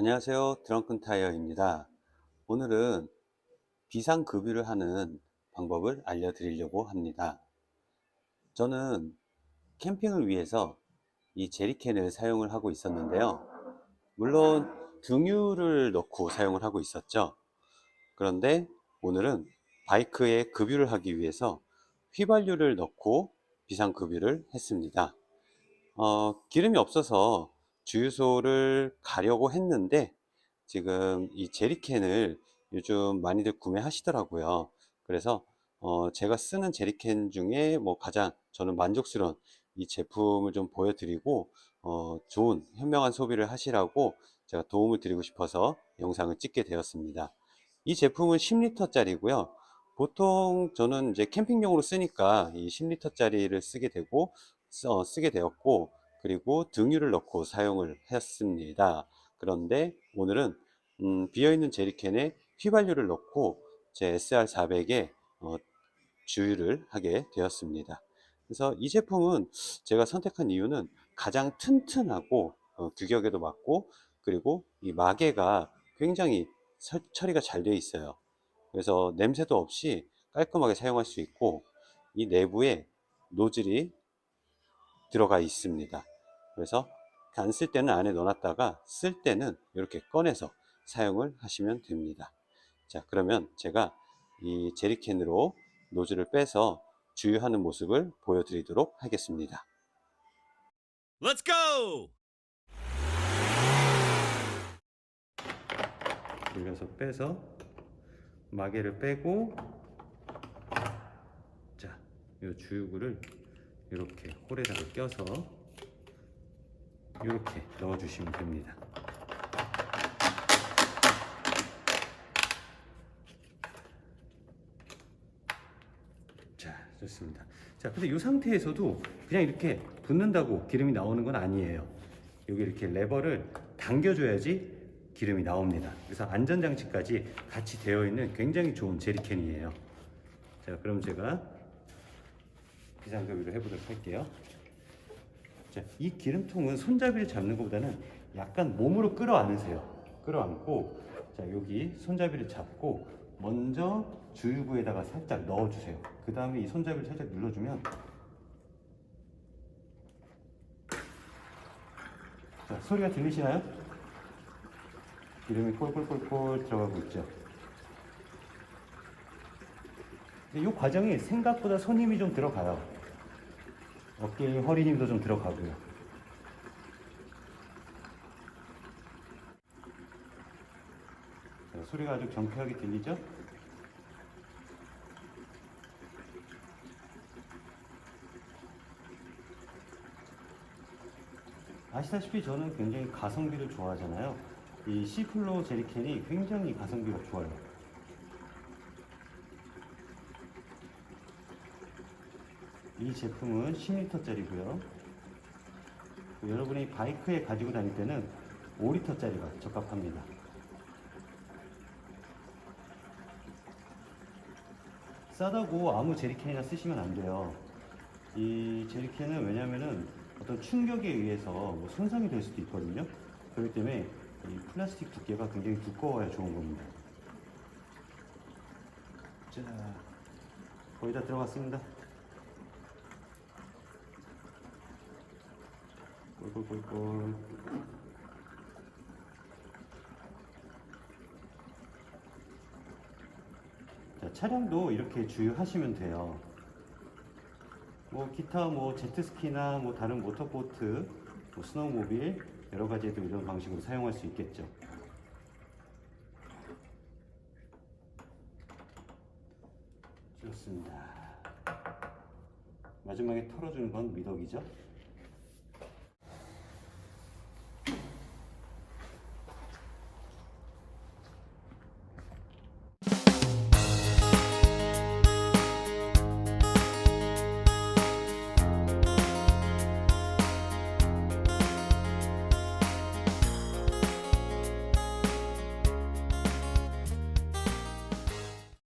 안녕하세요. 드렁큰 타이어입니다. 오늘은 비상급유를 하는 방법을 알려드리려고 합니다. 저는 캠핑을 위해서 이 제리캔을 사용을 하고 있었는데요. 물론 등유를 넣고 사용을 하고 있었죠. 그런데 오늘은 바이크에 급유를 하기 위해서 휘발유를 넣고 비상급유를 했습니다. 어, 기름이 없어서 주유소를 가려고 했는데 지금 이 제리캔을 요즘 많이들 구매하시더라고요. 그래서 어, 제가 쓰는 제리캔 중에 뭐 가장 저는 만족스러운 이 제품을 좀 보여드리고 어, 좋은 현명한 소비를 하시라고 제가 도움을 드리고 싶어서 영상을 찍게 되었습니다. 이 제품은 10리터 짜리고요. 보통 저는 이제 캠핑용으로 쓰니까 이 10리터 짜리를 쓰게 되고 써- 쓰게 되었고 그리고 등유를 넣고 사용을 했습니다. 그런데 오늘은 음, 비어있는 제리캔에 휘발유를 넣고 제 SR400에 어, 주유를 하게 되었습니다. 그래서 이 제품은 제가 선택한 이유는 가장 튼튼하고 어, 규격에도 맞고 그리고 이 마개가 굉장히 설- 처리가 잘 되어 있어요. 그래서 냄새도 없이 깔끔하게 사용할 수 있고 이 내부에 노즐이 들어가 있습니다. 그래서 안 쓸 때는 안에 넣어놨다가 쓸 때는 이렇게 꺼내서 사용을 하시면 됩니다. 자, 그러면 제가 이 제리캔으로 노즐을 빼서 주유하는 모습을 보여드리도록 하겠습니다. Let's go! 돌려서 빼서 마개를 빼고 자, 이 주유구를 이렇게 홀에다가 껴서 이렇게 넣어주시면 됩니다. 자, 좋습니다. 자, 근데 이 상태에서도 그냥 이렇게 붓는다고 기름이 나오는 건 아니에요. 여기 이렇게 레버를 당겨줘야지 기름이 나옵니다. 그래서 안전장치까지 같이 되어 있는 굉장히 좋은 제리캔이에요. 자, 그럼 제가 비상급유를 해보도록 할게요. 자, 이 기름통은 손잡이를 잡는 것보다는 약간 몸으로 끌어안으세요. 끌어안고, 자, 여기 손잡이를 잡고, 먼저 주유구에다가 살짝 넣어주세요. 그 다음에 이 손잡이를 살짝 눌러주면, 자, 소리가 들리시나요? 기름이 꼴꼴꼴꼴 들어가고 있죠. 이 과정이 생각보다 손 힘이 좀 들어가요. 어깨, 허리 힘도 좀 들어가고요. 자, 소리가 아주 경쾌하게 들리죠? 아시다시피 저는 굉장히 가성비를 좋아하잖아요. 이 시플로 제리캔이 굉장히 가성비가 좋아요. 이 제품은 10리터짜리고요. 여러분이 바이크에 가지고 다닐 때는 5리터짜리가 적합합니다. 싸다고 아무 제리캔이나 쓰시면 안 돼요. 이 제리캔은 왜냐면은 어떤 충격에 의해서 뭐 손상이 될 수도 있거든요. 그렇기 때문에 이 플라스틱 두께가 굉장히 두꺼워야 좋은 겁니다. 자, 거의 다 들어갔습니다. 꼴꼴꼴꼴. 자, 차량도 이렇게 주유하시면 돼요. 뭐 기타 뭐 제트스키나 뭐 다른 모터보트, 뭐 스노우모빌 여러 가지에도 이런 방식으로 사용할 수 있겠죠. 좋습니다. 마지막에 털어주는 건 미덕이죠.